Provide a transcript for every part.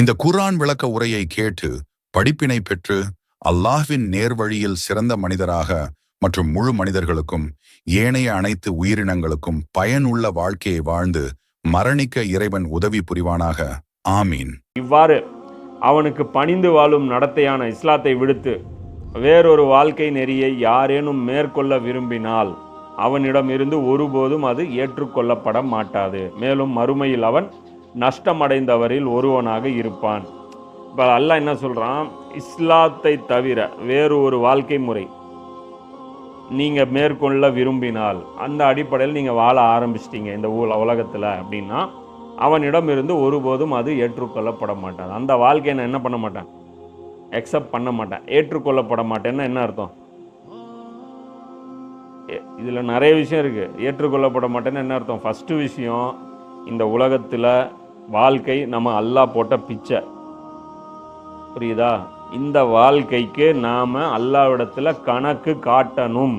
இந்த குர்ஆன் விளக்க உரையை கேட்டு படிப்பினை பெற்று அல்லாஹ்வின் நேர்வழியில் சிறந்த மனிதராக மற்றும் முழு மனிதர்களுக்கும் ஏனைய அனைத்து உயிரினங்களுக்கும் பயனுள்ள வாழ்க்கையை வாழ்ந்து மரணிக்க இறைவன் உதவி புரிவானாக. ஆமீன். இவ்வாறு அவனுக்கு பணிந்து வாழும் நடத்தையான இஸ்லாத்தை விடுத்து வேறொரு வாழ்க்கை நெறியை யாரேனும் மேற்கொள்ள விரும்பினால் அவனிடமிருந்து ஒருபோதும் அது ஏற்றுக்கொள்ளப்பட மாட்டாது. மேலும் மறுமையில் அவன் நஷ்டமடைந்தவரில் ஒருவனாக இருப்பான். இப்போ அல்லாஹ் என்ன சொல்கிறான் இஸ்லாத்தை தவிர வேறு ஒரு வாழ்க்கை முறை நீங்கள் மேற்கொள்ள விரும்பினால் அந்த அடிப்படையில் நீங்கள் வாழ ஆரம்பிச்சிட்டிங்க இந்த ஊ உலகத்தில் அப்படின்னா அவனிடம் இருந்து ஒருபோதும் அது ஏற்றுக்கொள்ளப்பட மாட்டான் அந்த வாழ்க்கையை நான் என்ன பண்ண மாட்டேன்? அக்செப்ட் பண்ண மாட்டேன். ஏற்றுக்கொள்ளப்பட மாட்டேன்னா என்ன அர்த்தம்? இதில் நிறைய விஷயம் இருக்குது ஏற்றுக்கொள்ளப்பட மாட்டேன்னு என்ன அர்த்தம்? ஃபஸ்ட்டு விஷயம் இந்த உலகத்தில் வாழ்க்கை நம்ம அல்லாஹ் போட்ட பிச்சை. புரியுதா? இந்த வாழ்க்கைக்கு நாம் அல்லாவிடத்தில் கணக்கு காட்டணும்.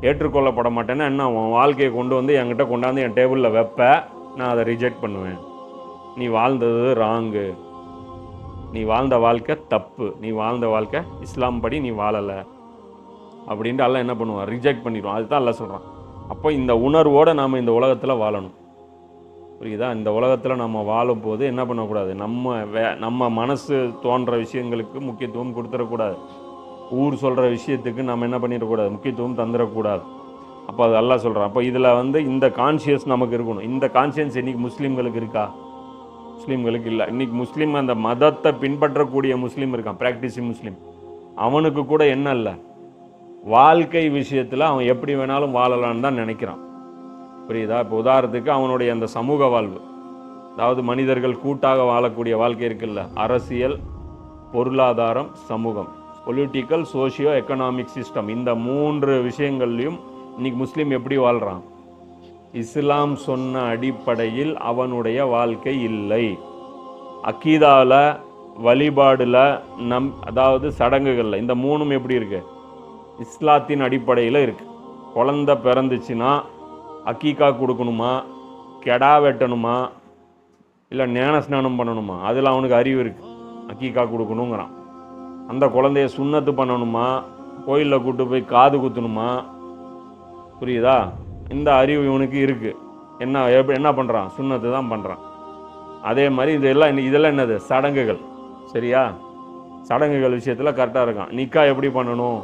ஏற்றுக்கொள்ளப்பட மாட்டேன்னா என்ன? உன் வாழ்க்கையை கொண்டு வந்து என்கிட்ட கொண்டாந்து என் டேபிளில் வைப்ப நான் அதை ரிஜெக்ட் பண்ணுவேன். நீ வாழ்ந்தது ராங்கு நீ வாழ்ந்த வாழ்க்கை தப்பு. நீ வாழ்ந்த வாழ்க்கை இஸ்லாம் படி நீ வாழலை. அப்படின்ட்டு எல்லாம் என்ன பண்ணுவான்? ரிஜெக்ட் பண்ணிடுவான். அதுதான் எல்லாம் சொல்கிறான் அப்போ இந்த உணர்வோடு நாம் இந்த உலகத்தில் வாழணும். புரியுதா? இந்த உலகத்தில் நம்ம வாழும்போது என்ன பண்ணக்கூடாது? நம்ம வே நம்ம மனசு தோன்ற விஷயங்களுக்கு முக்கியத்துவம் கொடுத்துடக்கூடாது. ஊர் சொல்கிற விஷயத்துக்கு நம்ம என்ன பண்ணிடக்கூடாது? முக்கியத்துவம் தந்துடக்கூடாது. அப்போ அது எல்லாம் சொல்கிறான் அப்போ இதில் வந்து இந்த கான்ஷியஸ் நமக்கு இருக்கணும். இந்த கான்ஷியன்ஸ் இன்றைக்கி முஸ்லீம்களுக்கு இருக்கா? முஸ்லீம்களுக்கு இல்லை. இன்றைக்கி முஸ்லீம் அந்த மதத்தை பின்பற்றக்கூடிய முஸ்லீம் இருக்கான். Practising Muslim. அவனுக்கு கூட என்ன இல்லை? வாழ்க்கை விஷயத்தில் அவன் எப்படி வேணாலும் வாழலான்னு தான் நினைக்கிறான். புரியுதா? இப்போ உதாரணத்துக்கு அவனுடைய அந்த சமூக வாழ்வு. அதாவது மனிதர்கள் கூட்டாக வாழக்கூடிய வாழ்க்கை இருக்குல்ல? அரசியல் பொருளாதாரம் சமூகம். பொலிட்டிக்கல் சோஷியோ எக்கனாமிக் சிஸ்டம் இந்த மூன்று விஷயங்கள்லையும் இன்னைக்கு முஸ்லீம் எப்படி வாழ்கிறான் இஸ்லாம் சொன்ன அடிப்படையில் அவனுடைய வாழ்க்கை இல்லை. அக்கீதாவில் வழிபாடில் நம் அதாவது சடங்குகளில் இந்த மூணும் எப்படி இருக்கு? இஸ்லாத்தின் அடிப்படையில் இருக்குது குழந்த பிறந்துச்சுன்னா அக்கீக்கா கொடுக்கணுமா? கெடா வெட்டணுமா? இல்லை ஞான ஸ்நானம் பண்ணணுமா? அதில் அவனுக்கு அறிவு இருக்குது அக்கீக்கா கொடுக்கணுங்கிறான். அந்த குழந்தைய சுண்ணத்து பண்ணணுமா? கோயிலில் கூட்டு போய் காது குத்தணுமா? புரியுதா? இந்த அறிவு இவனுக்கு இருக்குது என்ன எப்படி என்ன பண்ணுறான் சுண்ணத்து தான் பண்ணுறான் அதே மாதிரி இதெல்லாம் என்ன- இதெல்லாம் என்னது? சடங்குகள். சரியா? சடங்குகள் விஷயத்தில் கரெக்டாக இருக்கான். நிக்கா எப்படி பண்ணணும்?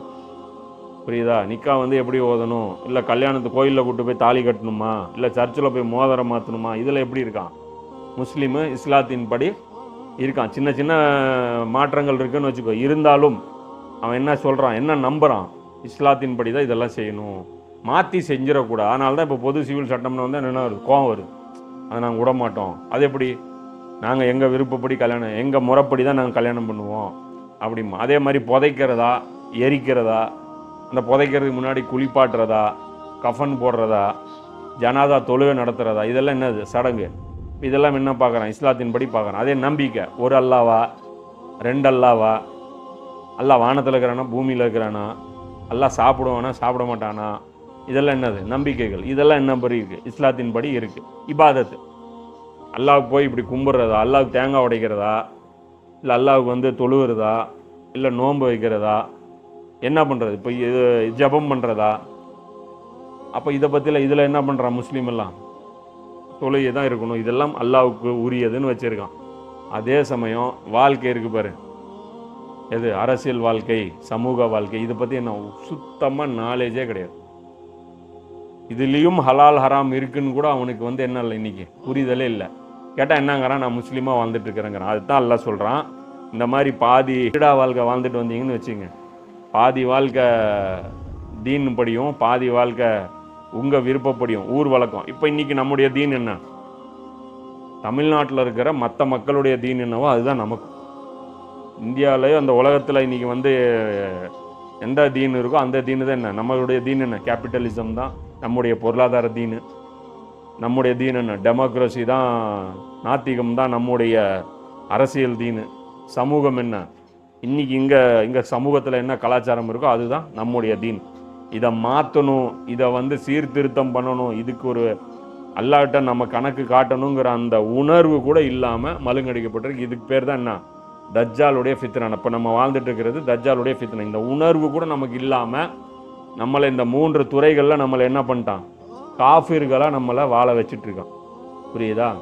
புரியுதா? நிக்கா வந்து எப்படி ஓதணும்? இல்லை கல்யாணத்து கோயிலில் கூட்டு போய் தாலி கட்டணுமா? இல்லை சர்ச்சில் போய் மோதிரம் மாற்றணுமா இதில் எப்படி இருக்கான்? முஸ்லீமு இஸ்லாத்தின் படி இருக்கான். சின்ன சின்ன மாற்றங்கள் இருக்குன்னு வச்சுக்கோ. இருந்தாலும் அவன் என்ன சொல்கிறான் என்ன நம்புகிறான் இஸ்லாத்தின் படி தான் இதெல்லாம் செய்யணும். மாற்றி செஞ்சிடக்கூடாது. அதனால தான் இப்போ பொது சிவில் சட்டம்னு வந்து என்ன வருது? கோவம் வருது. அதை நாங்கள் விட மாட்டோம். அது எப்படி? நாங்கள் எங்கள் விருப்பப்படி கல்யாணம் எங்கள் முறைப்படி தான் நாங்கள் கல்யாணம் பண்ணுவோம். அப்படிமா. அதே மாதிரி புதைக்கிறதா எரிக்கிறதா அந்த புதைக்கிறதுக்கு முன்னாடி குளிப்பாட்டுறதா கஃபன் போடுறதா ஜனாதா தொழுவை நடத்துகிறதா இதெல்லாம் என்னது? சடங்கு. இதெல்லாம் என்ன பார்க்குறான்? இஸ்லாத்தின் படி பார்க்குறான். அதே நம்பிக்கை. ஒரு அல்லாவா? ரெண்டு அல்லாவா? அல்லா வானத்தில் இருக்கிறானா? பூமியில் இருக்கிறானா? எல்லாம் சாப்பிடுவானா? சாப்பிட மாட்டானா? இதெல்லாம் என்னது? நம்பிக்கைகள். இதெல்லாம் என்ன படி இருக்குது இஸ்லாத்தின் படி இருக்குது இபாதத்து. அல்லாவுக்கு போய் இப்படி கும்பிட்றதா? அல்லாவுக்கு தேங்காய் உடைக்கிறதா? இல்லை அல்லாவுக்கு வந்து தொழுகிறதா? இல்லை நோன்பு வைக்கிறதா? என்ன பண்ணுறது இப்போ இது ஜெபம் பண்ணுறதா அப்போ இதை பற்றியில் இதில் என்ன பண்ணுறான் முஸ்லீம் எல்லாம்? தொழுகை தான் இருக்கணும். இதெல்லாம் அல்லாவுக்கு உரியதுன்னு வச்சுருக்கான். அதே சமயம் வாழ்க்கை இருக்குது பாரு. எது? அரசியல் வாழ்க்கை சமூக வாழ்க்கை இதை பற்றி என்ன? சுத்தமாக நாலேஜே கிடையாது. இதுலேயும் ஹலால் ஹராம் இருக்குன்னு கூட அவனுக்கு வந்து என்ன இல்லை இன்னைக்கு? புரிதலே இல்லை. கேட்டால் என்னங்கிறான்? நான் முஸ்லீமாக வாழ்ந்துட்டு இருக்கிறேங்கிறான். அதுதான் எல்லாம் சொல்கிறான் இந்த மாதிரி பாதி கீடா வாழ்க்கை வாழ்ந்துட்டு வந்தீங்கன்னு வச்சுங்க பாதி வாழ்க்கை தீன் படியும் பாதி வாழ்க்கை உங்கள் விருப்பப்படியும் ஊர் வழக்கம். இப்போ இன்றைக்கி நம்முடைய தீன் என்ன? தமிழ்நாட்டில் இருக்கிற மற்ற மக்களுடைய தீன் என்னவோ அதுதான் நமக்கு. இந்தியாவிலேயோ அந்த உலகத்தில் இன்றைக்கி வந்து எந்த தீன் இருக்கோ அந்த தீனு தான் என்ன? நம்மளுடைய தீன் என்ன? கேபிட்டலிசம் தான் நம்முடைய பொருளாதார தீனு. நம்முடைய தீன் என்ன? டெமோக்ரஸி தான் நாத்திகம் தான் நம்முடைய அரசியல் தீனு. சமூகம் என்ன? இன்றைக்கி இங்கே இங்கே சமூகத்தில் என்ன கலாச்சாரம் இருக்கோ அதுதான் நம்முடைய தீன். இதை மாற்றணும் இதை வந்து சீர்திருத்தம் பண்ணணும் இதுக்கு ஒரு அல்லாட்ட நம்ம கணக்கு காட்டணுங்கிற அந்த உணர்வு கூட இல்லாமல் மழுங்கடிக்கப்பட்டிருக்கு. இதுக்கு பேர் தான் என்ன? தஜ்ஜாலுடைய ஃபித்ரன் அப்போ நம்ம வாழ்ந்துட்டு இருக்கிறது தஜ்ஜாலுடைய ஃபித்ரன் இந்த உணர்வு கூட நமக்கு இல்லாமல் நம்மளை இந்த மூன்று துறைகளில் நம்மளை என்ன பண்ணிட்டான்? காஃபிர்களாக நம்மளை வாழ வச்சிட்ருக்கான் புரியுதா?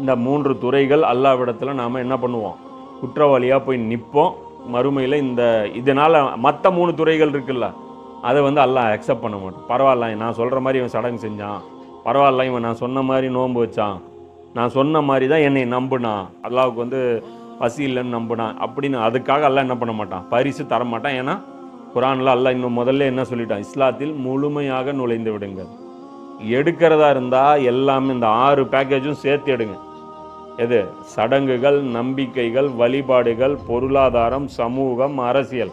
இந்த மூன்று துறைகள் அல்லாவிடத்தில் நாம் என்ன பண்ணுவோம்? குற்றவாளியாக போய் நிற்போம் மறுமையில் இந்த இதனால் மற்ற மூணு துறைகள் இருக்குல்ல அதை வந்து எல்லாம் அக்செப்ட் பண்ண மாட்டோம் பரவாயில்ல நான் சொல்கிற மாதிரி இவன் சடங்கு செஞ்சான். பரவாயில்ல இவன் நான் சொன்ன மாதிரி நோன்பு வச்சான். நான் சொன்ன மாதிரி தான் என்னை நம்புனான். அல்லாவுக்கு வந்து பசி இல்லைன்னு நம்புனான். அப்படின்னு அதுக்காக எல்லாம் என்ன பண்ண மாட்டான்? பரிசு தர மாட்டான். ஏன்னா குரானில் அல்லாஹ் இன்னும் முதல்ல என்ன சொல்லிட்டான்? இஸ்லாத்தில் முழுமையாக நுழைந்து விடுங்கள். எடுக்கிறதா இருந்தால் எல்லாமே இந்த ஆறு பேக்கேஜும் சேர்த்து எடுங்க. எது? சடங்குகள் நம்பிக்கைகள் வழிபாடுகள் பொருளாதாரம் சமூகம் அரசியல்.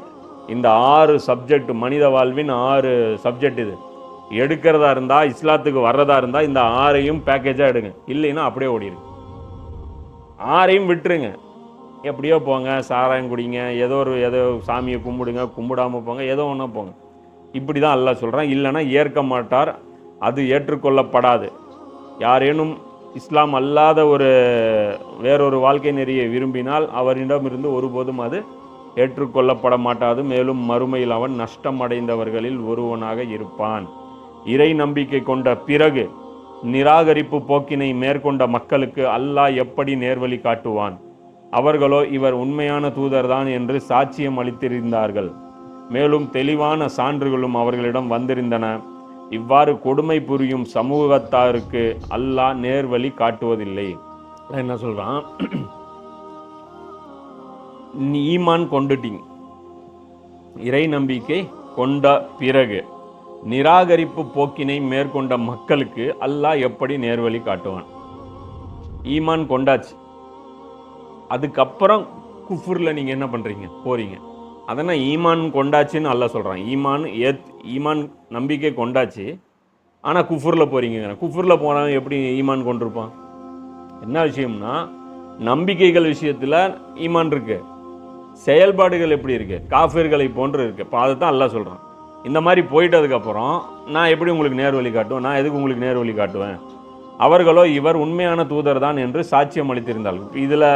இந்த ஆறு சப்ஜெக்ட் மனித வாழ்வின் ஆறு சப்ஜெக்ட் இது. எடுக்கிறதா இருந்தா இஸ்லாத்துக்கு வர்றதா இருந்தா இந்த ஆறையும் பேக்கேஜாக எடுங்க. இல்லைன்னா அப்படியே ஓடிடுங்க ஆறையும் விட்டுருங்க. எப்படியோ போங்க சாராயம் குடிங்க ஏதோ ஒரு ஏதோ சாமியை கும்பிடுங்க கும்பிடாமல் போங்க ஏதோ ஒன்றா போங்க. இப்படி தான் அல்ல சொல்கிறேன் இல்லைன்னா ஏற்க மாட்டார் அது ஏற்றுக்கொள்ளப்படாது. யாரேனும் இஸ்லாம் அல்லாத ஒரு வேறொரு வாழ்க்கை நெறியை விரும்பினால் அவரிடமிருந்து ஒருபோதும் அது ஏற்றுக்கொள்ளப்பட மாட்டாது. மேலும் மறுமையில் அவன் நஷ்டம் அடைந்தவர்களில் ஒருவனாக இருப்பான். இறை நம்பிக்கை கொண்ட பிறகு நிராகரிப்பு போக்கினை மேற்கொண்ட மக்களுக்கு அல்லாஹ் எப்படி நேர்வழி காட்டுவான்? அவர்களோ இவர் உண்மையான தூதர்தான் என்று சாட்சியம் அளித்திருந்தார்கள். மேலும் தெளிவான சான்றுகளும் அவர்களிடம் வந்திருந்தன. இவ்வாறு கொடுமை புரியும் சமூகத்தாருக்கு அல்லாஹ் நேர்வழி காட்டுவதில்லை. என்ன சொல்றான்? நீ ஈமான் கொண்டுட்டீங்க இறை நம்பிக்கை கொண்ட பிறகு நிராகரிப்பு போக்கினை மேற்கொண்ட மக்களுக்கு அல்லாஹ் எப்படி நேர்வழி காட்டுவான்? ஈமான் கொண்டாச்சு. அதுக்கப்புறம் குஃபுரில் நீங்கள் என்ன பண்ணுறீங்க போறீங்க. அதனால் ஈமான் கொண்டாச்சுன்னு அல்ல சொல்கிறான் ஈமான் ஏத் ஈமான் நம்பிக்கை கொண்டாச்சு. ஆனால் குஃபூரில் போகிறீங்க குஃபூரில் போனால் எப்படி ஈமான் கொண்டிருப்பான்? என்ன விஷயம்னா நம்பிக்கைகள் விஷயத்தில் ஈமான் இருக்கு. செயல்பாடுகள் எப்படி இருக்குது காஃபிர்களை போன்று இருக்குது இப்போ அதை தான் அல்ல சொல்கிறான் இந்த மாதிரி போயிட்டதுக்கப்புறம் நான் எப்படி உங்களுக்கு நேர் வழி காட்டுவேன்? நான் எதுக்கு உங்களுக்கு நேர் வழி காட்டுவேன்? அவர்களோ இவர் உண்மையான தூதர் தான் என்று சாட்சியம் அளித்திருந்தார்கள். இதில்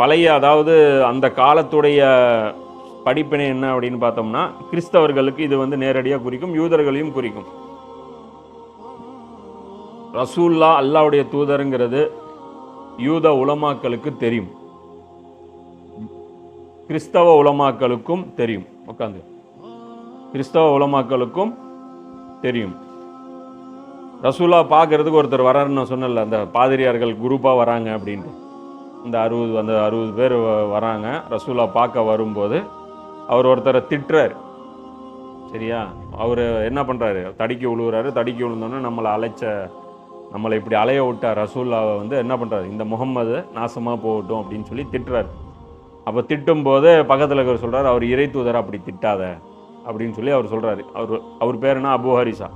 பழைய அதாவது அந்த காலத்துடைய படிப்பினை என்ன அப்படின்னு பார்த்தோம்னா கிறிஸ்தவர்களுக்கு இது வந்து நேரடியாக குறிக்கும் யூதர்களையும் குறிக்கும். ரசூல்லா அல்லாவுடைய தூதருங்கிறது யூத உலமாக்களுக்கு தெரியும். கிறிஸ்தவ உலமாக்களுக்கும் தெரியும். உட்காந்து கிறிஸ்தவ உலமாக்களுக்கும் தெரியும். ரசூலா பார்க்கறதுக்கு ஒருத்தர் வராருன்னு நான் சொன்னல அந்த பாதிரியார்கள் குரூப்பாக வராங்க அப்படின்ட்டு. இந்த அறுபது அந்த அறுபது பேர் வ- வராங்க. ரசூலா பார்க்க வரும்போது அவர் ஒருத்தரை திட்டுறாரு. சரியா? அவர் என்ன பண்ணுறாரு தடிக்கி விழுவுறாரு தடிக்கி விழுந்தோன்னே நம்மளை அழைச்ச நம்மளை இப்படி அலைய விட்ட ரசூல்லாவை வந்து என்ன பண்ணுறாரு இந்த முகம்மது நாசமாக போகட்டும் அப்படின்னு சொல்லி திட்டுறாரு. அப்போ திட்டும் போது பக்கத்தில் இருக்கிற சொல்கிறார் அவர் இறை தூதர்? அப்படி திட்டாத. அப்படின்னு சொல்லி அவர் சொல்கிறாரு அவர் அவர் பேர் என்ன? அபு ஹரிசா.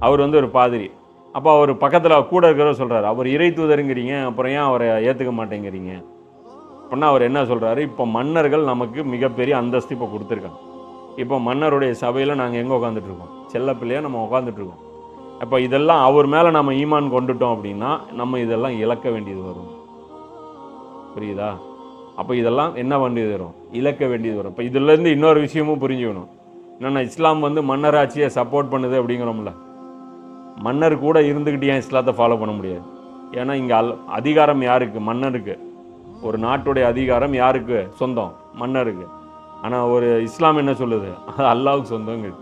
அவர் வந்து ஒரு பாதிரி. அப்போ அவர் பக்கத்தில் கூட இருக்கிறவர் சொல்கிறார் அவர் இறை தூதருங்கிறீங்க அப்புறம் ஏன் அவரை ஏற்றுக்க மாட்டேங்கிறீங்க? அப்படின்னா அவர் என்ன சொல்கிறாரு இப்போ மன்னர்கள் நமக்கு மிகப்பெரிய அந்தஸ்து இப்போ கொடுத்துருக்காங்க. இப்போ மன்னருடைய சபையில் நாங்கள் எங்கே உட்காந்துட்ருக்கோம் செல்ல நம்ம உட்காந்துட்ருக்கோம் அப்போ இதெல்லாம் அவர் மேலே நம்ம ஈமான் கொண்டுட்டோம் அப்படின்னா நம்ம இதெல்லாம் இழக்க வேண்டியது வரும். புரியுதா? அப்போ இதெல்லாம் என்ன வேண்டியது வரும்? இழக்க வேண்டியது வரும். இப்போ இதுலேருந்து இன்னொரு விஷயமும் புரிஞ்சுக்கணும். என்னென்னா இஸ்லாம் வந்து மன்னராட்சியை சப்போர்ட் பண்ணுது அப்படிங்கிறோம்ல. மன்னர் கூட இருந்துக்கிட்டு ஏன் இஸ்லாத்தை ஃபாலோ பண்ண முடியாது? ஏன்னா இங்கே அல் அதிகாரம் யாருக்கு? மன்னருக்கு. ஒரு நாட்டுடைய அதிகாரம் யாருக்கு? சொந்தம். மன்னருக்கு. ஆனால் ஒரு இஸ்லாம் என்ன சொல்லுது? அது அல்லாவுக்கு சொந்தங்க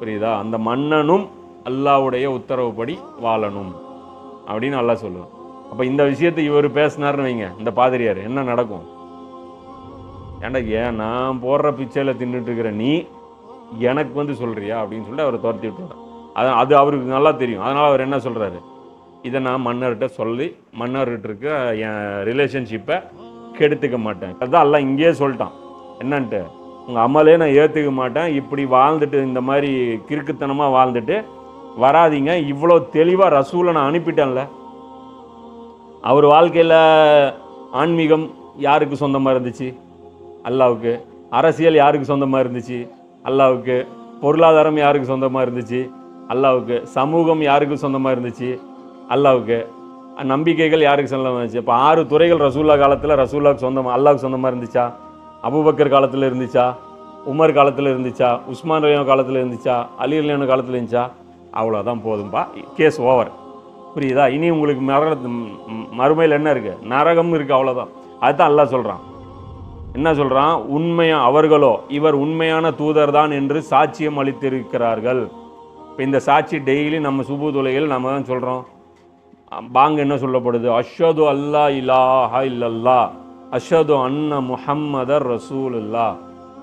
புரியுதா? அந்த மன்னனும் அல்லாவுடைய உத்தரவுப்படி வாழணும். அப்படின்னு அல்லா சொல்லுவான். அப்போ இந்த விஷயத்தை இவர் பேசினாருன்னு வைங்க. இந்த பாதிரியார். என்ன நடக்கும்? ஏண்டா ஏன் நான் போடுற பிச்சையில் தின்னுட்டு இருக்கிற நீ எனக்கு வந்து சொல்றியா? அப்படின்னு சொல்லிட்டு அவரை துரத்தி விட்டுறாரு அது அது அவருக்கு நல்லா தெரியும். அதனால் அவர் என்ன சொல்கிறாரு இதை நான் மன்னர்கிட்ட சொல்லி மன்னர்கிட்ட இருக்க என் ரிலேஷன்ஷிப்பை கெடுத்துக்க மாட்டேன். அதான் எல்லாம் இங்கேயே சொல்லிட்டான். என்னன்ட்டு? உங்கள் அமலே நான் ஏற்றுக்க மாட்டேன். இப்படி வாழ்ந்துட்டு இந்த மாதிரி கிறுக்குத்தனமாக வாழ்ந்துட்டு வராதீங்க. இவ்வளோ தெளிவாக ரசூலை நான் அனுப்பிட்டேன்ல. அவர் வாழ்க்கையில் ஆன்மீகம் யாருக்கு சொந்தமாக இருந்துச்சு? அல்லாவுக்கு. அரசியல் யாருக்கு சொந்தமாக இருந்துச்சு? அல்லாவுக்கு. பொருளாதாரம் யாருக்கு சொந்தமாக இருந்துச்சு? அல்லாவுக்கு. சமூகம் யாருக்கு சொந்தமாக இருந்துச்சு? அல்லாவுக்கு. நம்பிக்கைகள் யாருக்கு சொந்தமாக இருந்துச்சு? இப்போ ஆறு துறைகள் ரசூல்லா காலத்தில் ரசூல்லாவுக்கு சொந்தமாக அல்லாவுக்கு சொந்தமாக இருந்துச்சா? அபூபக்கர் காலத்தில் இருந்துச்சா? உமர் காலத்தில் இருந்துச்சா? உஸ்மான் ரயோ காலத்தில் இருந்துச்சா? அலி அலியான காலத்தில் இருந்துச்சா? அவ்வளோதான் போதும்பா. Case over. புரியுதா? இனி உங்களுக்கு மரண மறுமையில் என்ன இருக்குது நரகம் இருக்குது அவ்வளோதான் அதுதான் அல்லாஹ் சொல்கிறான் என்ன சொல்கிறான் உண்மையா அவர்களோ இவர் உண்மையான தூதர் தான் என்று சாட்சியம் அளித்திருக்கிறார்கள். இப்போ இந்த சாட்சி டெய்லி நம்ம சுபு துளையில் நம்ம தான் சொல்கிறோம் பாங்க என்ன சொல்லப்படுது? அஷது அல்லா இலாஹா இல்லல்லா. அஷது அன்ன முஹம்மதர் ரசூல் அல்லா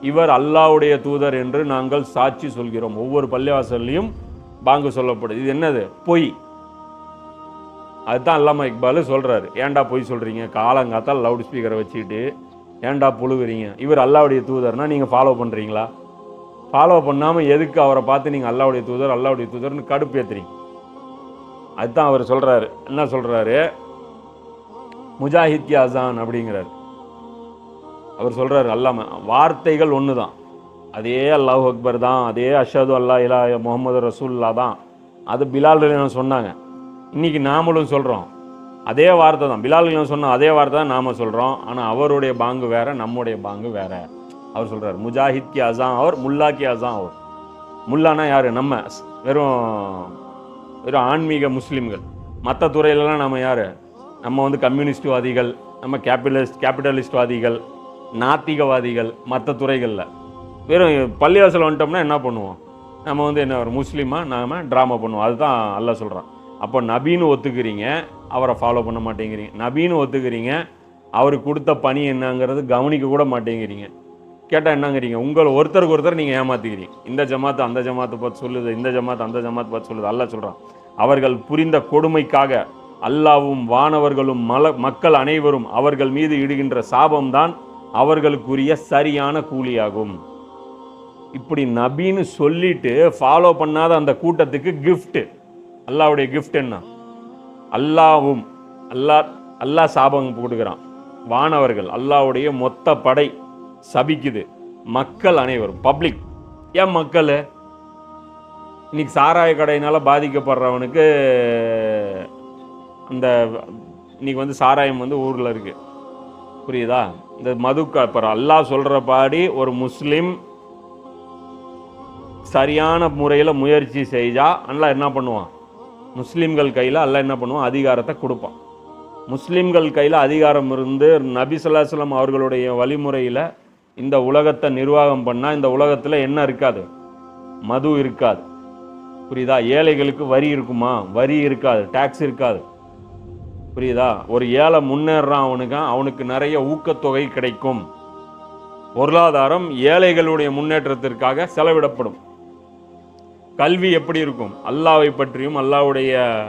இவர் அல்லாவுடைய தூதர் என்று நாங்கள் சாட்சி சொல்கிறோம். ஒவ்வொரு பள்ளிவாசல்லையும் பாங்கு சொல்லப்படுது. இது என்னது? பொய். அதுதான் அல்லாமா இக்பாலு சொல்கிறாரு ஏன்டா பொய் சொல்கிறீங்க காலங்காத்தால் லவுட் ஸ்பீக்கரை வச்சுக்கிட்டு ஏன்டா புழுகிறீங்க? இவர் அல்லாவுடைய தூதர்னா நீங்கள் ஃபாலோ பண்ணுறீங்களா ஃபாலோ பண்ணாமல் எதுக்கு அவரை பார்த்து நீங்கள் அல்லாவுடைய தூதர் அல்லாவுடைய தூதர்னு கடுப்பு ஏற்றுறீங்க அதுதான் அவர் சொல்கிறாரு என்ன சொல்கிறாரு முஜாஹித் கி அசான் அப்படிங்கிறார். அவர் சொல்கிறாரு அல்லாம வார்த்தைகள் ஒன்று தான் அதே அல்லாஹ் அக்பர் தான் அதே அஷது அல்லா இலா முகமது ரசூல்லா தான். அது பிலால் சொன்னாங்க. இன்றைக்கி நாமளும் சொல்கிறோம் அதே வார்த்தை தான். பிலால் சொன்ன அதே வார்த்தை தான் நாம் சொல்கிறோம் ஆனால் அவருடைய பாங்கு வேறு நம்முடைய பாங்கு வேறு. அவர் சொல்கிறார் முஜாஹித் கி அசான் அவர் முல்லா கி அசான் அவர். முல்லானா யார்? நம்ம வெறும் வெறும் ஆன்மீக முஸ்லீம்கள். மற்ற துறையிலலாம் நம்ம யார்? நம்ம வந்து கம்யூனிஸ்ட்வாதிகள் நம்ம கேபிட்டலிஸ்ட் கேபிட்டலிஸ்ட்வாதிகள் நாத்திகவாதிகள் மற்ற துறைகளில். வெறும் பள்ளிவாசல் வந்துட்டோம்னா என்ன பண்ணுவோம்? நம்ம வந்து என்ன ஒரு முஸ்லீமாக நாம் ட்ராமா பண்ணுவோம். அதுதான் அல்ல சொல்கிறான் அப்போ நபின்னு ஒத்துக்கிறீங்க அவரை ஃபாலோ பண்ண மாட்டேங்கிறீங்க. நபின்னு ஒத்துக்கிறீங்க அவருக்கு கொடுத்த பணி என்னங்கிறது கவனிக்க கூட மாட்டேங்கிறீங்க. கேட்டால் என்னங்கிறீங்க. உங்களை ஒருத்தருக்கு ஒருத்தர் நீங்கள் ஏமாற்றிக்கிறீங்க இந்த ஜமாத்து அந்த ஜமாத்தை பார்த்து சொல்லுது இந்த ஜமாத்து அந்த ஜமாத்து பார்த்து சொல்லுது. அல்ல சொல்கிறான் அவர்கள் புரிந்த கொடுமைக்காக அல்லாவும் வானவர்களும் மல மக்கள் அனைவரும் அவர்கள் மீது இடுகின்ற சாபம்தான் அவர்களுக்குரிய சரியான கூலியாகும். இப்படி நபின்னு சொல்லிட்டு ஃபாலோ பண்ணாத அந்த கூட்டத்துக்கு கிஃப்ட் அல்லாவுடைய கிஃப்ட் என்ன? அல்லாவும் அல்லாஹ் அல்லாஹ் சாபம் கொடுக்குறான் வானவர்கள் அல்லாவுடைய மொத்த படை சபிக்குது. மக்கள் அனைவரும் பப்ளிக் ஏன் மக்கள்? இன்னைக்கு சாராய கடையினால் பாதிக்கப்படுறவனுக்கு அந்த இன்னைக்கு வந்து சாராயம் வந்து ஊரில் இருக்குது புரியுதா? இந்த மதுக்க அப்புறம் அல்லாஹ் சொல்கிற பாடி ஒரு முஸ்லீம் சரியான முறையில் முயற்சி செய்தால் அல்லாஹ் என்ன பண்ணுவான்? முஸ்லீம்கள் கையில் அல்லாஹ் என்ன பண்ணுவான்? அதிகாரத்தை கொடுப்பான். முஸ்லீம்கள் கையில் அதிகாரம் இருந்து நபி சொல்லாஸ்லாம் அவர்களுடைய வழிமுறையில் இந்த உலகத்தை நிர்வாகம் பண்ணால் இந்த உலகத்தில் என்ன இருக்காது? மது இருக்காது. புரியுதா? ஏழைகளுக்கு வரி இருக்குமா? வரி இருக்காது. டேக்ஸ் இருக்காது. புரியுதா? ஒரு ஏழை முன்னேறான் அவனுக்கு அவனுக்கு நிறைய ஊக்கத்தொகை கிடைக்கும். பொருளாதாரம் ஏழைகளுடைய முன்னேற்றத்திற்காக செலவிடப்படும். கல்வி எப்படி இருக்கும்? அல்லாவை பற்றியும் அல்லாவுடைய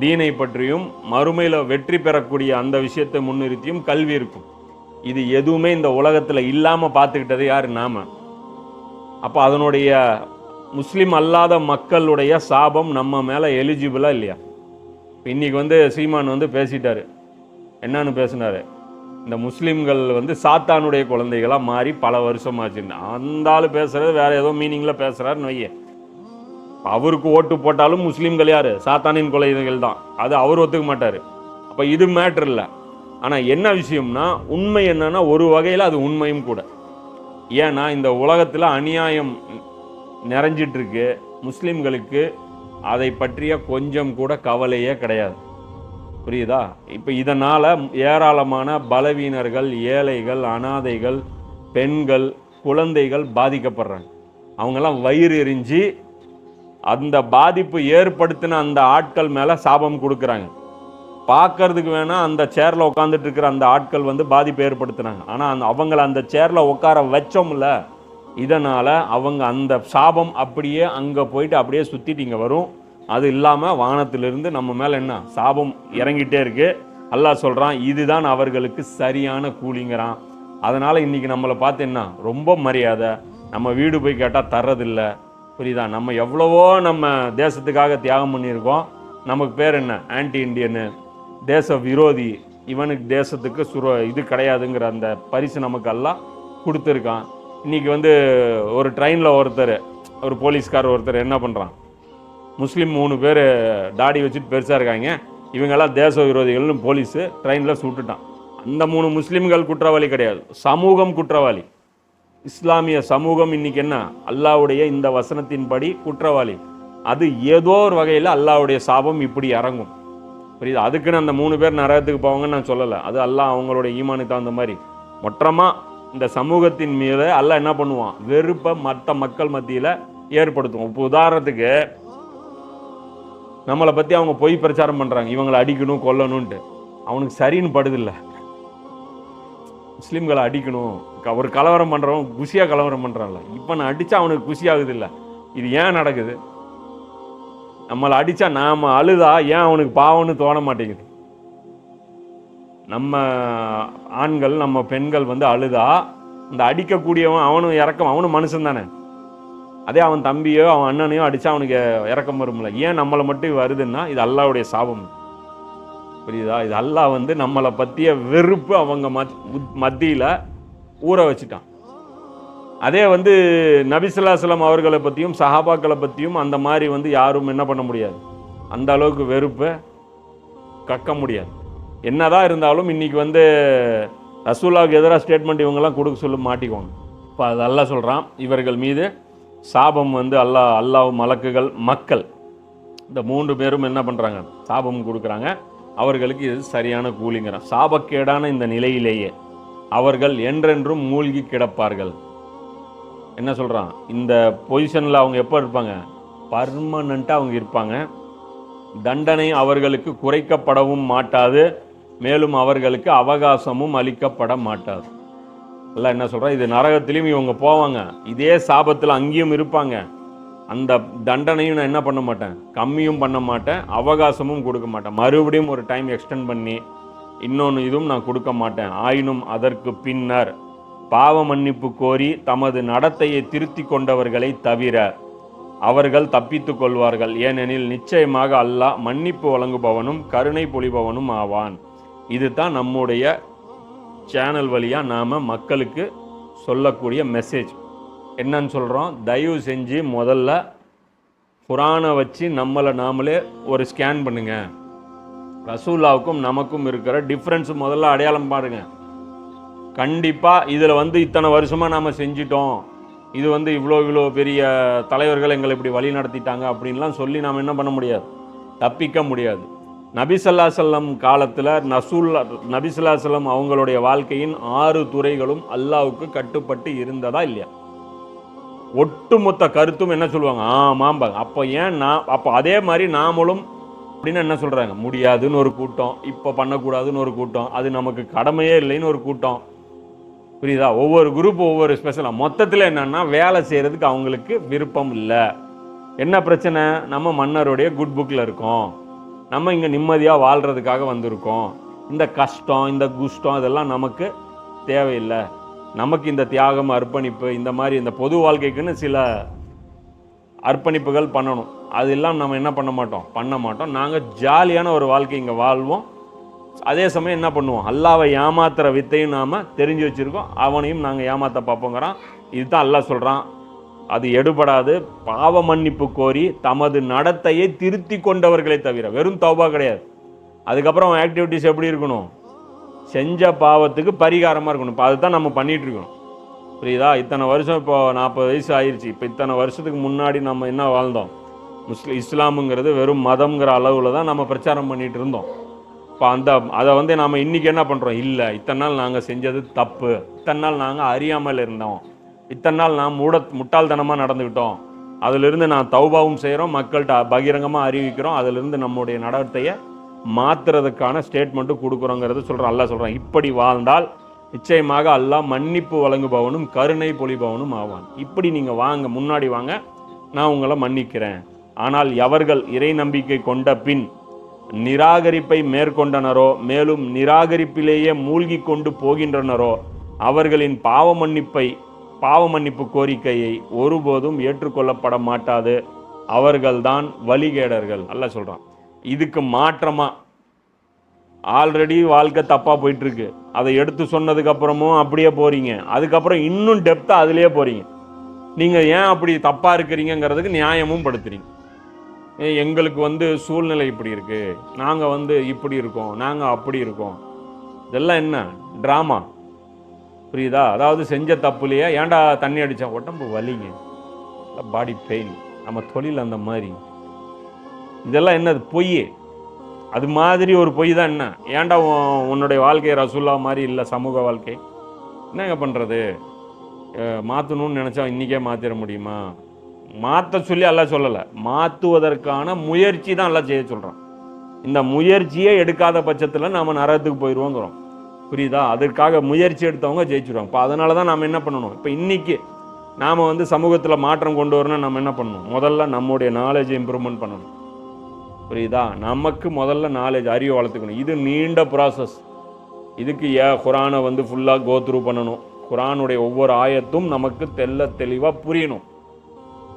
தீனை பற்றியும் மறுமையில் வெற்றி பெறக்கூடிய அந்த விஷயத்தை முன்னிறுத்தியும் கல்வி இருக்கும். இது எதுவுமே இந்த உலகத்தில் இல்லாமல் பார்த்துக்கிட்டது யார்? நாம். அப்போ அதனுடைய முஸ்லீம் அல்லாத மக்களுடைய சாபம் நம்ம மேலே எலிஜிபிளாக இல்லையா? இன்றைக்கி வந்து சீமான் வந்து பேசிட்டாரு. என்னன்னு பேசினாரு? இந்த முஸ்லீம்கள் வந்து சாத்தானுடைய குழந்தைகளாக மாறி பல வருஷமாச்சுன்னு அந்த ஆள் பேசுகிறது வேறு ஏதோ மீனிங்கில் பேசுகிறாருன்னு வையே. அவருக்கு ஓட்டு போட்டாலும் முஸ்லீம்கள் யார்? சாத்தானின் குழந்தைகள் தான். அது அவர் ஒத்துக்க மாட்டார். அப்போ இது மேட்ரு இல்லை. ஆனால் என்ன விஷயம்னா உண்மை என்னன்னா ஒரு வகையில் அது உண்மையும் கூட. ஏன்னா இந்த உலகத்தில் அநியாயம் நிறைஞ்சிட்ருக்கு. முஸ்லீம்களுக்கு அதை பற்றிய கொஞ்சம் கூட கவலையே கிடையாது. புரியுதா? இப்போ இதனால் ஏராளமான பலவீனர்கள் ஏழைகள் அனாதைகள் பெண்கள் குழந்தைகள் பாதிக்கப்படுறாங்க. அவங்கெல்லாம் வயிறு எரிஞ்சு அந்த பாதிப்பு ஏற்படுத்தின அந்த ஆட்கள் மேலே சாபம் கொடுக்குறாங்க. பார்க்கறதுக்கு வேணால் அந்த சேரில் உட்காந்துட்டு இருக்கிற அந்த ஆட்கள் வந்து பாதிப்பு ஏற்படுத்துனாங்க ஆனால் அந்த அவங்கள அந்த சேரில் உட்கார வச்சோம்ல இதனால் அவங்க அந்த சாபம் அப்படியே அங்கே போயிட்டு அப்படியே சுற்றிட்டு இங்கே வரும். அது இல்லாமல் வானத்திலிருந்து நம்ம மேலே என்ன? சாபம் இறங்கிட்டே இருக்கு. அல்லாஹ் சொல்கிறான் இதுதான் அவர்களுக்கு சரியான கூலிங்கிறான். அதனால் இன்னைக்கு நம்மளை பார்த்து என்ன? ரொம்ப மரியாதை. நம்ம வீடு போய் கேட்டால் தர்றதில்ல. புரியுதா? நம்ம எவ்வளவோ நம்ம தேசத்துக்காக தியாகம் பண்ணியிருக்கோம். நமக்கு பேர் என்ன? ஆன்டி இண்டியன்னு தேச விரோதி இவனுக்கு தேசத்துக்கு சுர இது கிடையாதுங்கிற அந்த பரிசு நமக்கு எல்லாம் கொடுத்துருக்கான். இன்றைக்கி வந்து ஒரு ட்ரெயினில் ஒருத்தர் ஒரு போலீஸ்கார் ஒருத்தர் என்ன பண்ணுறான் முஸ்லீம் மூணு பேர் தாடி வச்சுட்டு பெருசாக இருக்காங்க. இவங்கெல்லாம் தேச விரோதிகள்னு போலீஸு ட்ரெயினில் சுட்டுட்டான். அந்த மூணு முஸ்லீம்கள் குற்றவாளி கிடையாது. சமூகம் குற்றவாளி. இஸ்லாமிய சமூகம் இன்னைக்கு என்ன? அல்லாஹ்வுடைய இந்த வசனத்தின்படி குற்றவாளி. அது ஏதோ ஒரு வகையில் அல்லாவுடைய சாபம் இப்படி இறங்கும். புரியுது? அதுக்குன்னு அந்த மூணு பேர் நரகத்துக்கு போவாங்கன்னு நான் சொல்லலை. அது எல்லாம் அவங்களுடைய ஈமானுக்கு தகுந்த மாதிரி. மொற்றமாக இந்த சமூகத்தின் மீது எல்லாம் என்ன பண்ணுவான்? வெறுப்பை மற்ற மக்கள் மத்தியில் ஏற்படுத்துவோம் இப்போ உதாரணத்துக்கு நம்மளை பற்றி அவங்க பொய் பிரச்சாரம் பண்ணுறாங்க இவங்களை அடிக்கணும் கொல்லணும்ன்ட்டு. அவனுக்கு சரின்னு படுதில்ல. முஸ்லீம்களை அடிக்கணும். ஒரு கலவரம் பண்ணுறவன் குஷியாக கலவரம் பண்ணுறான்ல இப்போ நான் அடித்தா அவனுக்கு குஷியாகுது இல்லை இது ஏன் நடக்குது? நம்மளை அடித்தா நாம் அழுதா ஏன் அவனுக்கு பாவம்னு தோண மாட்டேங்குது? நம்ம ஆண்கள் நம்ம பெண்கள் வந்து அழுதா இந்த அடிக்கக்கூடியவன் அவனும் இறக்கம் அவனும் மனுஷன் தானே? அதே அவன் தம்பியோ அவன் அண்ணனையோ அடித்தா அவனுக்கு இறக்கம் வரும்ல. ஏன் நம்மளை மட்டும் வருதுன்னா இது அல்லாவுடைய சாபம். புரியுதா? இது அல்லாஹ் வந்து நம்மளை பற்றிய வெறுப்பு அவங்க மத்தியில் ஊற வச்சுட்டான். அதே வந்து நபிசுல்லாஸ்லாம் அவர்களை பற்றியும் சஹாபாக்களை பற்றியும் அந்த மாதிரி வந்து யாரும் என்ன பண்ண முடியாது. அந்த அளவுக்கு வெறுப்பை கக்க முடியாது. என்னதான் இருந்தாலும் இன்றைக்கி வந்து ரசூலாவுக்கு எதிராக ஸ்டேட்மெண்ட் இவங்கெல்லாம் கொடுக்க சொல்லி மாட்டிக்குவாங்க. இப்போ அது அல்லா சொல்கிறான் இவர்கள் மீது சாபம் வந்து அல்லாஹ் அல்லாஹ் மலக்குகள் மக்கள். இந்த மூன்று பேரும் என்ன பண்ணுறாங்க சாபம் கொடுக்குறாங்க. அவர்களுக்கு இது சரியான கூலிங்கிறான். சாபக்கேடான இந்த நிலையிலேயே அவர்கள் என்றென்றும் மூழ்கி கிடப்பார்கள். என்ன சொல்கிறான் இந்த பொசிஷனில் அவங்க எப்போ இருப்பாங்க? பர்மனண்ட்டாக அவங்க இருப்பாங்க. தண்டனை அவர்களுக்கு குறைக்கப்படவும் மாட்டாது. மேலும் அவர்களுக்கு அவகாசமும் அளிக்கப்பட மாட்டாது. எல்லாம் என்ன சொல்கிறா இது நரகத்திலையும் இவங்க போவாங்க. இதே சாபத்தில் அங்கேயும் இருப்பாங்க. அந்த தண்டனையும் நான் என்ன பண்ண மாட்டேன்? கம்மியும் பண்ண மாட்டேன். அவகாசமும் கொடுக்க மாட்டேன். மறுபடியும் ஒரு டைம் எக்ஸ்டெண்ட் பண்ணி இன்னொன்று இதுவும் நான் கொடுக்க மாட்டேன். ஆயினும் அதற்கு பின்னர் பாவ மன்னிப்பு கோரி தமது நடத்தையை திருத்தி கொண்டவர்களை தவிர அவர்கள் தப்பித்துக் கொள்வார்கள். ஏனெனில் நிச்சயமாக அல்லாஹ் மன்னிப்பு வழங்குபவனும் கருணை பொழிபவனும் ஆவான். இதுதான் நம்முடைய சேனல் வழியாக நாம் மக்களுக்கு சொல்லக்கூடிய மெசேஜ் என்னன்னு சொல்கிறோம் தயவு செஞ்சு முதல்ல குரானை வச்சு நம்மளை நாமளே ஒரு ஸ்கேன் பண்ணுங்கள் ரசூல்லாவுக்கும் நமக்கும் இருக்கிற டிஃப்ரென்ஸ் முதல்ல அடையாளம் பாருங்கள் கண்டிப்பாக இதில் வந்து இத்தனை வருஷமாக நாம் செஞ்சிட்டோம். இது வந்து இவ்வளோ இவ்வளோ பெரிய தலைவர்கள் எங்களை இப்படி வழி நடத்திட்டாங்க அப்படின்லாம் சொல்லி நாம் என்ன பண்ண முடியாது? தப்பிக்க முடியாது. நபிசல்லா செல்லம் காலத்தில் நசூல் நபிசல்லா செல்லம் அவங்களுடைய வாழ்க்கையின் ஆறு துறைகளும் அல்லாவுக்கு கட்டுப்பட்டு இருந்ததா இல்லையா? ஒட்டுமொத்த கருத்தும் என்ன சொல்லுவாங்க? ஆமாம்பாங்க அப்போ ஏன் நான் அப்போ அதே மாதிரி நாமளும் அப்படின்னு என்ன சொல்கிறாங்க முடியாதுன்னு ஒரு கூட்டம் இப்போ பண்ணக்கூடாதுன்னு ஒரு கூட்டம் அது நமக்கு கடமையே இல்லைன்னு ஒரு கூட்டம். புரியுதா? ஒவ்வொரு குரூப் ஒவ்வொரு ஸ்பெஷலாக மொத்தத்தில் என்னென்னா வேலை செய்கிறதுக்கு அவங்களுக்கு விருப்பம் இல்லை. என்ன பிரச்சனை? நம்ம மன்னருடைய குட் புக்கில் இருக்கோம். நம்ம இங்கே நிம்மதியாக வாழ்கிறதுக்காக வந்திருக்கோம். இந்த கஷ்டம் இந்த குஷ்டம் இதெல்லாம் நமக்கு தேவையில்லை. நமக்கு இந்த தியாகம் அர்ப்பணிப்பு இந்த மாதிரி இந்த பொது வாழ்க்கைக்குன்னு சில அர்ப்பணிப்புகள் பண்ணணும். அதெல்லாம் நம்ம என்ன பண்ண மாட்டோம்? பண்ண மாட்டோம். நாங்கள் ஜாலியான ஒரு வாழ்க்கை இங்கே வாழ்வோம். அதே சமயம் என்ன பண்ணுவோம்? அல்லாவை ஏமாத்துகிற வித்தையும் நாம் தெரிஞ்சு வச்சுருக்கோம். அவனையும் நாங்கள் ஏமாற்ற பார்ப்போங்கிறான். இதுதான் அல்லாஹ் சொல்கிறான் அது எடுபடாது. பாவ மன்னிப்பு கோரி தமது நடத்தையை திருத்தி கொண்டவர்களை தவிர வெறும் தௌபா கிடையாது. அதுக்கப்புறம் ஆக்டிவிட்டிஸ் எப்படி இருக்கணும்? செஞ்ச பாவத்துக்கு பரிகாரமாக இருக்கணும். இப்போ அதுதான் நம்ம பண்ணிட்டு புரியுதா? இத்தனை வருஷம் இப்போ நாற்பது வயசு ஆயிடுச்சு இப்போ இத்தனை வருஷத்துக்கு முன்னாடி நம்ம என்ன வாழ்ந்தோம்? முஸ்லி இஸ்லாமுங்கிறது வெறும் மதம்ங்கிற அளவில் தான் நம்ம பிரச்சாரம் பண்ணிகிட்டு இருந்தோம். இப்போ அந்த அதை வந்து நாம் இன்றைக்கி என்ன பண்ணுறோம் இல்லை இத்தனை நாள் நாங்கள் செஞ்சது தப்பு. இத்தனை நாள் நாங்கள் அறியாமல் இருந்தோம். இத்தனை நாள் நான் மூட முட்டாள்தனமாக நடந்துக்கிட்டோம். அதிலிருந்து நான் தௌபாவும் செய்கிறோம் மக்கள்கிட்ட பகிரங்கமாக அறிவிக்கிறோம். அதிலிருந்து நம்முடைய நடத்தையை மாற்றுறதுக்கான ஸ்டேட்மெண்ட்டும் கொடுக்குறோங்கிறது சொல்கிறோம் அல்லா சொல்கிறான் இப்படி வாழ்ந்தால் நிச்சயமாக அல்லாஹ் மன்னிப்பு வழங்குபவனும் கருணை பொழிபவனும் ஆவான். இப்படி நீங்கள் வாங்க முன்னாடி வாங்க நான் உங்களை மன்னிக்கிறேன். ஆனால் எவர்கள் இறை நம்பிக்கை கொண்ட பின் நிராகரிப்பை மேற்கொண்டனரோ மேலும் நிராகரிப்பிலேயே மூழ்கி கொண்டு போகின்றனரோ அவர்களின் பாவ மன்னிப்பை பாவ மன்னிப்பு கோரிக்கையை ஒருபோதும் ஏற்றுக்கொள்ளப்பட மாட்டாது. அவர்கள்தான் வழிகேடர்கள் அல்ல சொல்கிறான் இதுக்கு மாற்றமாக ஆல்ரெடி வாழ்க்கை தப்பாக போயிட்டுருக்கு. அதை எடுத்து சொன்னதுக்கப்புறமும் அப்படியே போகிறீங்க அதுக்கப்புறம் இன்னும் டெப்த்தாக அதிலே போகிறீங்க நீங்கள் ஏன் அப்படி தப்பாக இருக்கிறீங்கங்கிறதுக்கு நியாயமும் படுத்துறீங்க. எங்களுக்கு வந்து சூழ்நிலை இப்படி இருக்குது நாங்கள் வந்து இப்படி இருக்கோம் நாங்கள் அப்படி இருக்கோம். இதெல்லாம் என்ன? ட்ராமா. புரியுதா? அதாவது செஞ்ச தப்புலையே ஏன்டா தண்ணி அடித்தா உடம்பு வலிங்க. பாடி பெயின் நம்ம தொழில் அந்த மாதிரி. இதெல்லாம் என்னது பொய். அது மாதிரி ஒரு பொய் தான் என்ன? ஏன்டா உன்னுடைய வாழ்க்கை ரசூல்லா மாதிரி இல்லை சமூக வாழ்க்கை? என்னங்க பண்ணுறது மாற்றணும்னு நினச்சா இன்றைக்கே மாற்றிட முடியுமா? மாற்ற சொல்லி எல்லாம் சொல்லலை. மாற்றுவதற்கான முயற்சி தான் எல்லாம் செய்ய சொல்கிறான் இந்த முயற்சியே எடுக்காத பட்சத்தில் நம்ம நரகத்துக்கு போயிடுவோங்கிறோம் புரியுதா? அதற்காக முயற்சி எடுத்தவங்க ஜெயிச்சிடுவாங்க இப்போ அதனால தான் நாம் என்ன பண்ணணும்? இப்போ இன்றைக்கி நாம் வந்து சமூகத்தில் மாற்றம் கொண்டு வரணும் நம்ம என்ன பண்ணணும்? முதல்ல நம்முடைய நாலேஜை இம்ப்ரூவ்மெண்ட் பண்ணணும். புரியுதா? நமக்கு முதல்ல நாலேஜ் அறிவை வளர்த்துக்கணும். இது நீண்ட ப்ராசஸ் இதுக்கு ஏ குரானை வந்து ஃபுல்லாக கோத்ரூ பண்ணணும். குரானுடைய ஒவ்வொரு ஆயத்தும் நமக்கு தெல்ல தெளிவாக புரியணும்.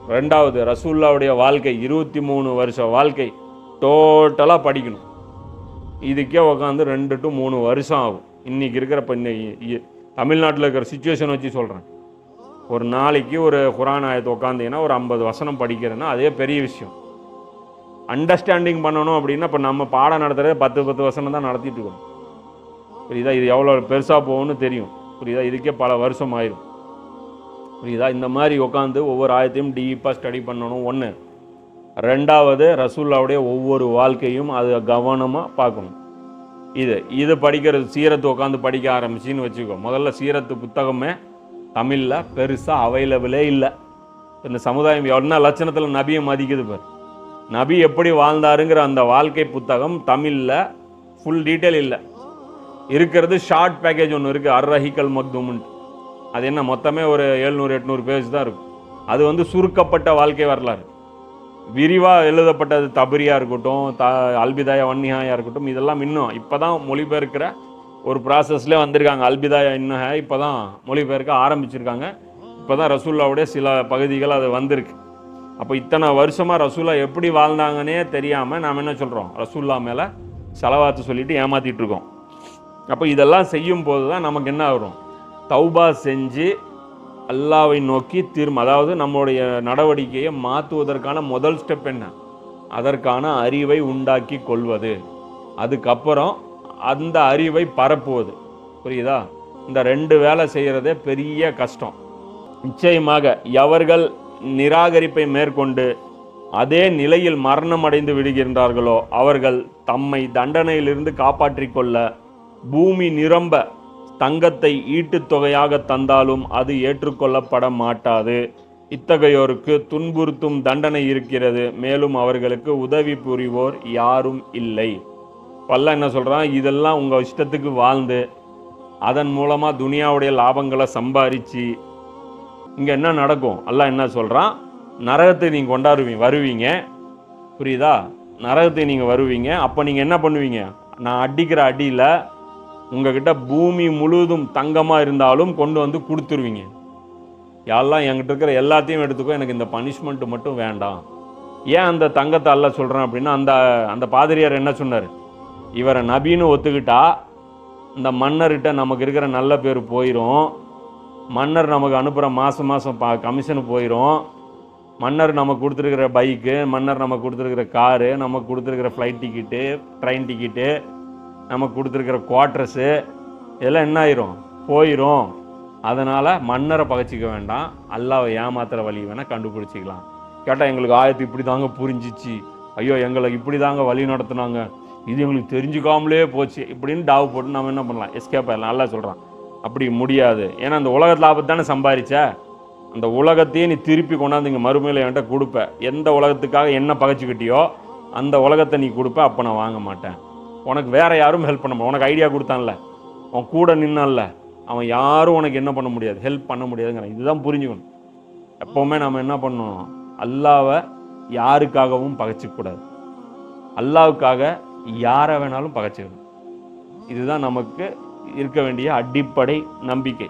ரெண்டாவது ரசூல்லாவுடைய வாழ்க்கை இருபத்தி மூணு வருஷ வாழ்க்கை டோட்டலாக படிக்கணும். இதுக்கே உட்காந்து ரெண்டு டு மூணு வருஷம் ஆகும். இன்றைக்கி இருக்கிற இப்போ தமிழ்நாட்டில் இருக்கிற சுச்சுவேஷன் வச்சு சொல்கிறேன் ஒரு நாளைக்கு ஒரு குரான் ஆயத்தை உட்காந்தீங்கன்னா ஒரு ஐம்பது வசனம் படிக்கிறேன்னா அதே பெரிய விஷயம். அண்டர்ஸ்டாண்டிங் பண்ணணும் அப்படின்னா இப்போ நம்ம பாடம் நடத்துகிறதே பத்து பத்து வசனம் தான் நடத்திட்டு இருக்கோம். புரியுதா? இது எவ்வளோ பெருசாக போகும்னு தெரியும். புரியுதா? இதுக்கே பல வருஷம் ஆயிரும். புரியுதா? இந்த மாதிரி உட்காந்து ஒவ்வொரு ஆயத்தையும் டீப்பாக ஸ்டடி பண்ணணும். ஒன்று ரெண்டாவது ரசூல்லாவுடைய ஒவ்வொரு வாழ்க்கையும் அது கவனமாக பார்க்கணும். இது இது படிக்கிறது சீரத்து உட்காந்து படிக்க ஆரம்பிச்சின்னு வச்சுக்கோ. முதல்ல சீரத்து புத்தகமே தமிழில் பெருசாக அவைலபிளே இல்லை. இந்த சமுதாயம் என்ன லட்சணத்தில் நபியை மதிக்குது பார். நபி எப்படி வாழ்ந்தாருங்கிற அந்த வாழ்க்கை புத்தகம் தமிழில் ஃபுல் டீட்டெயில் இல்லை. இருக்கிறது ஷார்ட் பேக்கேஜ் ஒன்று இருக்குது அர்ரஹிக்கல் ரஹிக்கல் அது என்ன மொத்தமே ஒரு எழுநூறு எட்நூறு பேஜ் தான் இருக்கும். அது வந்து சுருக்கப்பட்ட வாழ்க்கை வரலாறு. விரிவாக எழுதப்பட்டது தபரியாக இருக்கட்டும் த அல்பிதாயா வன்னிஹாயாக இருக்கட்டும் இதெல்லாம் இன்னும் இப்போ தான் மொழிபெயர்க்கிற ஒரு ப்ராசஸ்லேயே வந்திருக்காங்க. அல்பிதாயா இன்னஹா இப்போ தான் மொழிபெயர்க்க ஆரம்பிச்சிருக்காங்க. இப்போ தான் ரசூல்லாவுடைய சில பகுதிகள் அது வந்திருக்கு. அப்போ இத்தனை வருஷமாக ரசூல்லா எப்படி வாழ்ந்தாங்கன்னே தெரியாமல் நாம் என்ன சொல்கிறோம் ரசூல்லா மேலே செலவாத்து சொல்லிட்டு ஏமாற்றிட்டுருக்கோம் அப்போ இதெல்லாம் செய்யும் போது தான் நமக்கு என்ன ஆகும்? தௌபா செஞ்சு அல்லாவை நோக்கி திரும்ப அதாவது நம்மளுடைய நடவடிக்கையை மாற்றுவதற்கான முதல் ஸ்டெப் என்ன? அதற்கான அறிவை உண்டாக்கி கொள்வது. அதுக்கப்புறம் அந்த அறிவை பரப்புவது. புரியுதா? இந்த ரெண்டு வேலை செய்கிறதே பெரிய கஷ்டம். நிச்சயமாக எவர்கள் நிராகரிப்பை மேற்கொண்டு அதே நிலையில் மரணம் அடைந்து விடுகின்றார்களோ அவர்கள் தம்மை தண்டனையிலிருந்து காப்பாற்றிக்கொள்ள பூமி நிரம்ப தங்கத்தை ஈட்டுத் தொகையாக தந்தாலும் அது ஏற்றுக்கொள்ளப்பட மாட்டாது. இத்தகையோருக்கு துன்புறுத்தும் தண்டனை இருக்கிறது. மேலும் அவர்களுக்கு உதவி புரிவோர் யாரும் இல்லை. பல்ல என்ன சொல்கிறான் இதெல்லாம் உங்கள் இஷ்டத்துக்கு வாழ்ந்து அதன் மூலமாக துனியாவுடைய லாபங்களை சம்பாரித்து இங்கே என்ன நடக்கும்? எல்லாம் என்ன சொல்கிறான் நரகத்தை நீங்கள் கொண்டாடுவீங்க வருவீங்க. புரியுதா? நரகத்தை நீங்கள் வருவீங்க. அப்போ நீங்கள் என்ன பண்ணுவீங்க? நான் அடிக்கிற அடியில் உங்ககிட்ட பூமி முழுவதும் தங்கமாக இருந்தாலும் கொண்டு வந்து கொடுத்துருவீங்க. யாரெல்லாம் என்கிட்ட இருக்கிற எல்லாத்தையும் எடுத்துக்கோ எனக்கு இந்த பனிஷ்மெண்ட் மட்டும் வேண்டாம். ஏன் அந்த தங்கத்தை அல்ல சொல்கிறேன் அப்படின்னா அந்த அந்த பாதிரியார் என்ன சொன்னார்? இவரை நபின்னு ஒத்துக்கிட்டா இந்த மன்னர்கிட்ட நமக்கு இருக்கிற நல்ல பேர் போயிடும் மன்னர் நமக்கு அனுப்புகிற மாதம் மாதம் பா கமிஷன் போயிடும் மன்னர் நமக்கு கொடுத்துருக்கிற பைக்கு மன்னர் நமக்கு கொடுத்துருக்கிற காரு நமக்கு கொடுத்துருக்கிற ஃப்ளைட் டிக்கெட்டு ட்ரெயின் டிக்கெட்டு நமக்கு கொடுத்துருக்கிற குவார்ட்டர்ஸு இதெல்லாம் என்ன ஆயிரும்? போயிடும் அதனால் மன்னரை பகைச்சிக்க வேண்டாம். அல்லாவை ஏமாத்துகிற வழி வேணால் கண்டுபிடிச்சிக்கலாம். கேட்டால் எங்களுக்கு ஆயத்து இப்படி தாங்க புரிஞ்சிச்சு. ஐயோ எங்களை இப்படி தாங்க வழி நடத்துனாங்க. இது எங்களுக்கு தெரிஞ்சுக்காமலே போச்சு. இப்படின்னு டாவ் போட்டு நம்ம என்ன பண்ணலாம்? எஸ்கேப் ஆயிடலாம். நல்லா சொல்கிறான் அப்படி முடியாது. ஏன்னா அந்த உலக லாபத்தை தானே சம்பாரிச்ச? அந்த உலகத்தையே நீ திருப்பி கொண்டாந்து இங்கே மறுமையில் என்கிட்ட கொடுப்ப. எந்த உலகத்துக்காக என்ன பகைச்சிக்கிட்டியோ அந்த உலகத்தை நீ கொடுப்ப. அப்போ நான் வாங்க மாட்டேன். உனக்கு வேறு யாரும் ஹெல்ப் பண்ண முடியும் உனக்கு ஐடியா கொடுத்தான்ல. அவன் கூட நின்னான்ல. அவன் யாரும் உனக்கு என்ன பண்ண முடியாது. ஹெல்ப் பண்ண முடியாதுங்கிறான். இதுதான் புரிஞ்சுக்கணும். எப்போவுமே நம்ம என்ன பண்ணணும்? அல்லாவை யாருக்காகவும் பகைச்சிக்கூடாது. அல்லாவுக்காக யாரை வேணாலும் பகைச்சிக்கணும். இதுதான் நமக்கு இருக்க வேண்டிய அடிப்படை நம்பிக்கை.